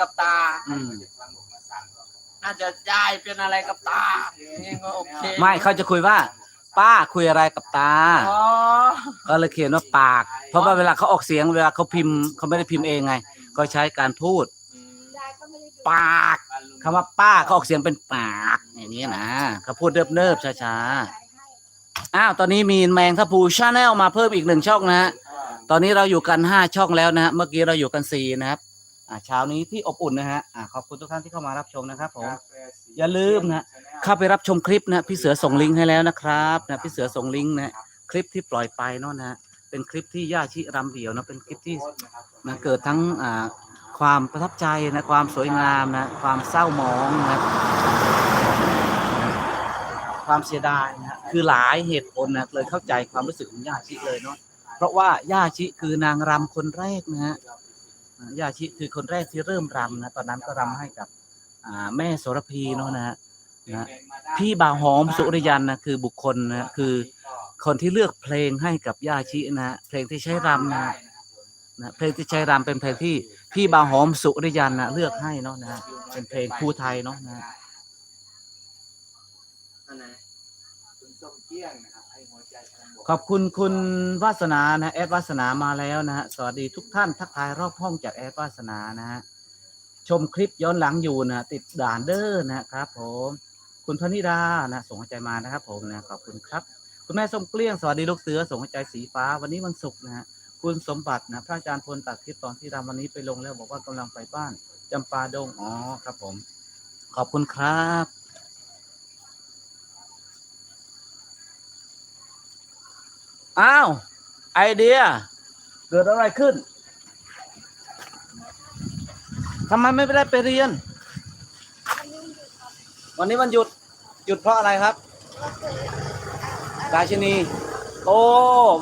กับตา อืมน่าจะยายเป็นอะไรกับตานี่ก็โอเคไม่เขาจะคุยว่า ป้าคุยอะไรกับตา อ๋อก็เลยเขียนว่าปาก เพราะว่าเวลาเขาออกเสียงเวลาเขาพิมพ์เขาไม่ได้พิมพ์เองไง ก็ใช้การพูดปากคำว่าป้าเขาออกเสียงเป็นปากอย่างนี้นะเขาพูดเนิบๆช้าๆอ้าวตอนนี้มีแมงทัพูชาแนลมาเพิ่มอีกหนึ่งช่องนะฮะตอนนี้เราอยู่กันห้าช่องแล้วนะฮะเมื่อกี้เราอยู่กันสี่นะครับ อ่าเช้านี้ที่อบอุ่นนะฮะอ่าขอบคุณทุกท่านที่เข้ามารับชมนะครับผมอย่าลืมนะเข้าไปรับชมคลิปนะพี่เสือส่งลิงก์ให้แล้วนะครับนะพี่เสือส่งลิงก์นะคลิปที่ปล่อยไปเนาะนะเป็นคลิปที่ย่าชิรำเดี่ยวนะเป็นคลิปที่นะเกิดทั้งอ่าความประทับใจนะความสวยงามนะความเศร้าหมองนะความเสียดายนะคือหลายเหตุผลนะเลยเข้าใจความรู้สึกของย่าชิเลยเนาะเพราะว่าย่าชิคือนางรำคนแรกนะฮะอ่า ย่าชิคือคนแรกที่เริ่มรำนะตอนนั้นก็รำให้กับอ่าแม่โสระพีเนาะนะฮะนะพี่บ่าวหอมสุริยันนะคือบุคคลนะคือคนที่เลือกเพลงให้กับย่าชินะฮะเพลงที่ใช้รำนะฮะนะเพลงที่ใช้รำเป็นเพลงที่พี่บ่าวหอมสุริยันนะเลือกให้เนาะนะฮะเป็นเพลงครูไทยเนาะนะ ส้มเกี้ยงนะครับให้หัวใจพลังวกขอบคุณคุณวาสนานะแอดวาสนามาแล้วนะฮะสวัสดีทุกท่านทักทายรอบห้องจากแอดวาสนานะฮะชมคลิปย้อนหลังอยู่นะติดด่านเด้อนะครับ ผม คุณพนิดานะส่งหัวใจมานะครับ ผมนะขอบคุณครับ คุณแม่ส้มเกลี้ยงสวัสดีลูกเสือส่งหัวใจสีฟ้า วันนี้วันศุกร์นะฮะคุณสมบัตินะพระอาจารย์พลตัดคลิปตอนที่รำวันนี้ไปลงแล้วบอกว่ากำลังไปบ้านจำปาดงอ๋อครับ ผม ขอบคุณครับ อ้าว ไอเดีย เกิดอะไรขึ้นทำไมไม่ได้ไปเรียน วันนี้วันหยุด หยุดเพราะอะไรครับ ราชินี โอ้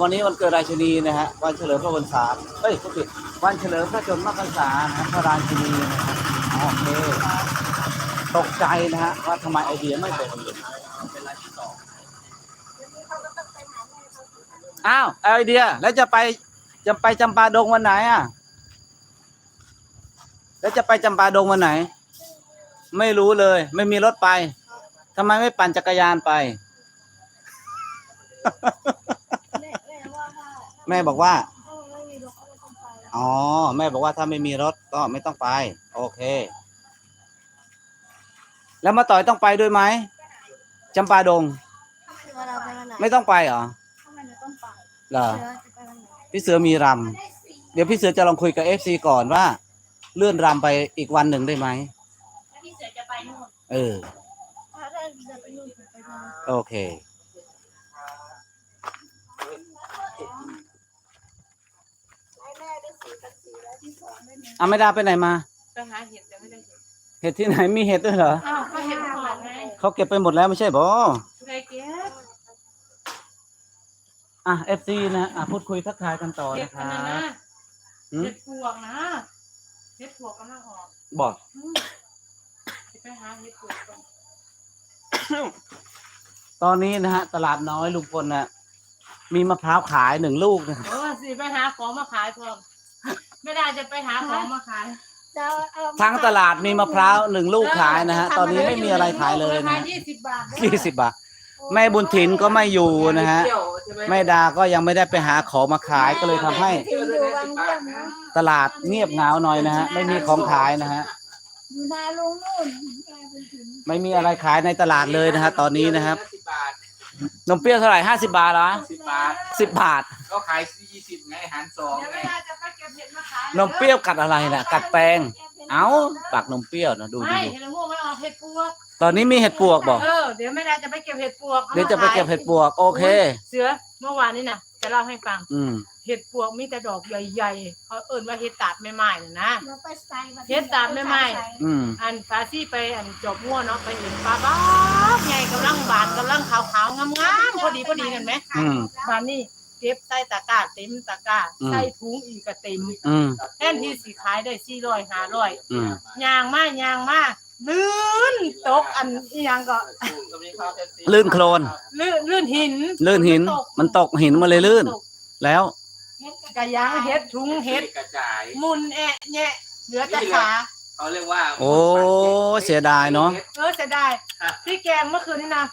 วันนี้วันเกิดราชินีนะฮะ วันเฉลิมพระวรรษาเอ้ยผู้ผิดวันเฉลิมพระชนมพรรษานะพระราชินีนะฮะอ๋อโอเค ตกใจนะฮะว่าทำไมไอเดียไม่ไปเรียน อ้าวไอเดีย แล้วจะไปจะไปจำปาดงวันไหนอะ แล้วจะไปจำปาดงวันไหน ไม่รู้เลย ไม่มีรถไปทำไมไม่ปั่นจักรยานไป แม่แม่ว่าแม่บอกว่า อ๋อ แม่บอกว่าถ้าไม่มีรถก็ไม่ต้องไป โอเค แล้วมาต่อยต้องไปด้วยไหมจำปาดง ไม่ต้องไปเหรอ ต้องไปเหรอเสือจะไปวันไหนพี่เสือมีรำเดี๋ยวพี่เสือจะลองคุยกับเอฟซีก่อนว่า เลื่อนรำไปอีกวันหนึ่งได้ไหมแล้วพี่เสือจะไปนู่นเออถ้าได้จะไปนู่นผมไปนู่นโอเคแม่ได้สีกับสีแล้วที่สองได้ไหมอาไม่ดาไปไหนมาไปหาเห็ดยังไม่ได้เห็ดเห็ดที่ไหนมีเห็ดด้วยเหรออ้าวก็เห็ดหอมไงเขาเก็บไปหมดแล้วไม่ใช่บอ ไรเกี้ย อะเอฟซีนะอะพูดคุยทักทายกันต่อเห็ดนะคอันรันั้นบนะหืมเห็ดปวกนะเห็ดปวกกำลังออกบอกอืมไปหาเห็ดปวกก่อนตอนนี้นะฮะ ตลาดน้อยลุงพลนะมีมะพร้าวขายหนึ่งลูกนะครับโอ้สิไปหาของมาขายพร้อมไม่ได้จะไปหาของมาขายจะเอาทั้งตลาดมีมะพร้าวหนึ่งลูกขายนะฮะ ตอนนี้ไม่มีอะไรขายเลยนะยี่สิบบาทเด้อ ยี่สิบบาท แม่บุญถินก็ไม่อยู่นะฮะเที่ยวใช่ไหมแม่ดาก็ยังไม่ได้ไปหาของมาขายก็เลยทำให้ถึงอยู่วังเยี่ยมนะตลาดเงียบเหงาหน่อยนะฮะไม่มีของขายนะฮะอยู่นาลุงนู่นแม่เป็นถึงไม่มีอะไรขายในตลาดเลยนะฮะตอนนี้นะครับสิบบาทนมเปรี้ยวเท่าไหร่ห้าสิบาทเหรอสิบบาทสิบบาทก็ขายยี่สิบไงหารสองเดี๋ยวไงไม่ได้จะไปเก็บเห็ดมาขายนมเปรี้ยวกัดอะไรน่ะ กัดแป้ง เอ้าปากนมเปรี้ยวนะดูดูไม่ดูเห็ดละม่วงมันออกเห็ดปวกตอนนี้มีเห็ดปวกบอกเออเดี๋ยวไม่ได้จะไปเก็บเห็ดปวกอามาเดี๋ยวจะไปเก็บเห็ดปวก โอเค เสือเมื่อวานนี้นะจะเล่าให้ฟัง อืม เห็ดปวกมีแต่ดอกใหญ่ๆเขาเอิ่นว่าเห็ดตาดไม่ไหม้น่ะนะ เราไปใส่มาเฮ็ดตามไม่ไหม้ อืม อันฟ้าซี่ไปอันจบมั่วเนาะไปเห็นปลาบ้าใหญ่กำลังบานกำลังขาวๆงามๆพอดีพอดีกันไหมอืม บานนี้ เก็บใส่ตะกร้าเต็มตะกร้าอืม ใส่ถุงอีกก็เต็มอืม แทนที่สิขายได้สี่ร้อยห้าร้อยอืม ยางมากยางมากลื่นตกอันอีหยังก็ลื่นโคลน ลื่นลื่นหินลื่นหิน มันตกหินมาเลยลื่น ตกแล้วกะยังเฮ็ดถุงเฮ็ดกระจาย มุนแอะแยะเหลือแต่ขาคเขาเรียกว่าโอ้ เสียดายเนาะ เออเสียดายที่แกงเมื่อคืนนี่นะ